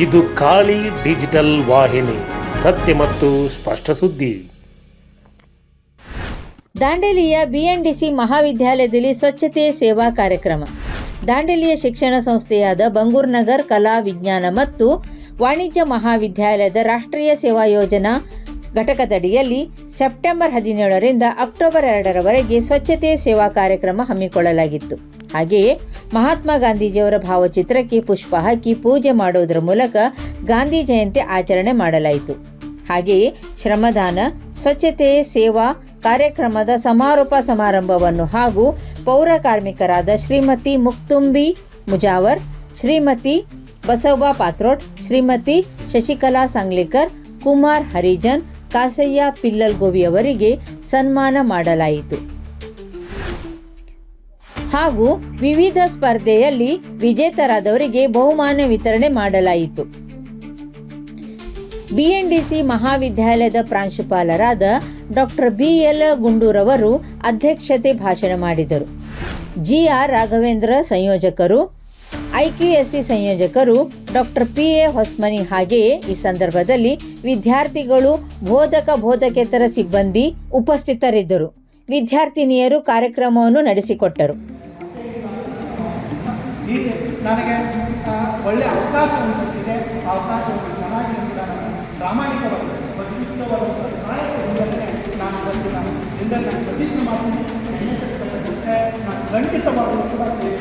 ಇದು ಖಾಲಿ ಡಿಜಿಟಲ್ ವಾಹಿನಿ, ಸತ್ಯ ಮತ್ತು ಸ್ಪಷ್ಟ ಸುದ್ದಿ. ದಾಂಡೇಲಿಯ ಬಿಎನ್ಡಿಸಿ ಮಹಾವಿದ್ಯಾಲಯದಲ್ಲಿ ಸ್ವಚ್ಛತೆ ಸೇವಾ ಕಾರ್ಯಕ್ರಮ. ದಾಂಡೇಲಿಯ ಶಿಕ್ಷಣ ಸಂಸ್ಥೆಯಾದ ಬಂಗೂರ್ ನಗರ್ ಕಲಾ ವಿಜ್ಞಾನ ಮತ್ತು ವಾಣಿಜ್ಯ ಮಹಾವಿದ್ಯಾಲಯದ ರಾಷ್ಟ್ರೀಯ ಸೇವಾ ಯೋಜನಾ ಘಟಕದಡಿಯಲ್ಲಿ ಸೆಪ್ಟೆಂಬರ್ ಹದಿನೇಳರಿಂದ ಅಕ್ಟೋಬರ್ ಎರಡರವರೆಗೆ ಸ್ವಚ್ಛತೆ ಸೇವಾ ಕಾರ್ಯಕ್ರಮ ಹಮ್ಮಿಕೊಳ್ಳಲಾಗಿತ್ತು. ಹಾಗೆಯೇ ಮಹಾತ್ಮ ಗಾಂಧೀಜಿಯವರ ಭಾವಚಿತ್ರಕ್ಕೆ ಪುಷ್ಪ ಹಾಕಿ ಪೂಜೆ ಮಾಡುವುದರ ಮೂಲಕ ಗಾಂಧಿ ಜಯಂತಿ ಆಚರಣೆ ಮಾಡಲಾಯಿತು. ಹಾಗೆಯೇ ಶ್ರಮದಾನ, ಸ್ವಚ್ಛತೆ, ಸೇವಾ, ಕಾರ್ಯಕ್ರಮದ ಸಮಾರೋಪ ಸಮಾರಂಭವನ್ನು ಹಾಗೂ ಪೌರ ಕಾರ್ಮಿಕರಾದ ಶ್ರೀಮತಿ ಮುಕ್ತುಂಬಿ ಮುಜಾವರ್, ಶ್ರೀಮತಿ ಬಸವ ಪಾತ್ರೋಟ್, ಶ್ರೀಮತಿ ಶಶಿಕಲಾ ಸಂಗ್ಲಿಕರ್, ಕುಮಾರ್ ಹರಿಜನ್, ಕಾಸಯ್ಯ ಪಿಲ್ಲಲ್ಗೋವಿ ಅವರಿಗೆ ಸನ್ಮಾನ ಮಾಡಲಾಯಿತು. ಹಾಗೂ ವಿವಿಧ ಸ್ಪರ್ಧೆಯಲ್ಲಿ ವಿಜೇತರಾದವರಿಗೆ ಬಹುಮಾನ ವಿತರಣೆ ಮಾಡಲಾಯಿತು. ಬಿಎನ್ಡಿಸಿ ಮಹಾವಿದ್ಯಾಲಯದ ಪ್ರಾಂಶುಪಾಲರಾದ ಡಾಕ್ಟರ್ ಬಿಎಲ್ ಗುಂಡೂರವರು ಅಧ್ಯಕ್ಷತೆ ಭಾಷಣ ಮಾಡಿದರು. ಜಿಆರ್ ರಾಘವೇಂದ್ರ ಸಂಯೋಜಕರು ಐಕ್ಯುಎಸ್ಸಿ ಸಂಯೋಜಕರು ಡಾಕ್ಟರ್ ಪಿ ಎ ಹೊಸ್ಮನಿ ಹಾಗೆಯೇ ಈ ಸಂದರ್ಭದಲ್ಲಿ ವಿದ್ಯಾರ್ಥಿಗಳು ಬೋಧಕ ಬೋಧಕೇತರ ಸಿಬ್ಬಂದಿ ಉಪಸ್ಥಿತರಿದ್ದರು. ವಿದ್ಯಾರ್ಥಿನಿಯರು ಕಾರ್ಯಕ್ರಮವನ್ನು ನಡೆಸಿಕೊಟ್ಟರು. ಈ ನನಗೆ ಒಳ್ಳೆ ಅವಕಾಶ ಸಿಕ್ಕಿದೆ ಆ ಅವಕಾಶವನ್ನು ಚೆನ್ನಾಗಿ ನಾನು ಪ್ರಾಮಾಣಿಕವಾಗಿ ಪ್ರತಿಯುಕ್ತವಾದ ಒಂದು ನಾಯಕರಿಂದಲೇ ನಾನು ಬಂದು ನಾನು ಇಂದಲ್ಲಿ ನಾನು ಪ್ರತಿಜ್ಞೆ ಮಾಡ್ತೀನಿ. ಕಟ್ಟಕ್ಕೆ ನಾನು ಖಂಡಿತವಾಗಲೂ ಕೂಡ ಸೇವೆ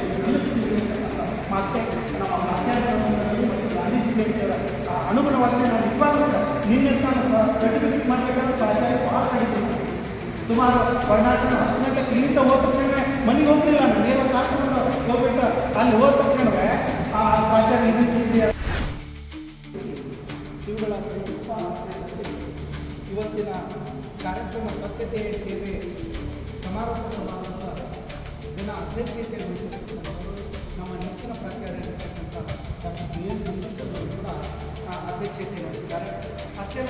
ಮತ್ತೆ ನಮ್ಮ ಮಾಧ್ಯಮದಲ್ಲಿ ಮತ್ತು ಗಾಂಧೀಜಿ ಆ ಅನುಗುಣವಾಗಿ ನಾನು ಇವಾಗ ನಿನ್ನೆ ನಾನು ಸರ್ಟಿಫಿಕೇಟ್ ಮಾಡಬೇಕಾದ್ರೆ ಪ್ರಾಚಾರ್ಯ ಭಾಳ ಕಡಿಮೆ ಸುಮಾರು ಕರ್ನಾಟಕ ಹತ್ತು ಗಂಟೆ ಇಲ್ಲಿಂದ ಹೋದ ತಕ್ಷಣ ಮನೆಗೆ ಹೋಗ್ತಿಲ್ಲ ನಾನು. ನೀರು ಸಾಕೊಂಡು ಹೋಗ್ಬಿಟ್ಟು ಅಲ್ಲಿ ಹೋದ ತಕ್ಷಣವೇ ಆ ಪ್ರಾಚಾರ್ಯ ಇದಕ್ಕಿದ್ರಿ ಇವುಗಳ ಇವತ್ತಿನ ಕಾರ್ಯಕ್ರಮ ಸ್ವಚ್ಛತೆ ಸೇವೆ ಸಮಾರೋಪ ಸಮಾರಂಭ ದಿನ ಅಧ್ಯಕ್ಷತೆ ನಮ್ಮ ನೆಚ್ಚಿನ ಪ್ರಾಚಾರ್ಯರಿರ್ತಕ್ಕಂಥ ಡಾಕ್ಟರ್ ಬಿ ಎನ್ ಕೂಡ ಆ ಅಧ್ಯಕ್ಷತೆ ಮಾಡಿದ್ದಾರೆ ಅಷ್ಟೇ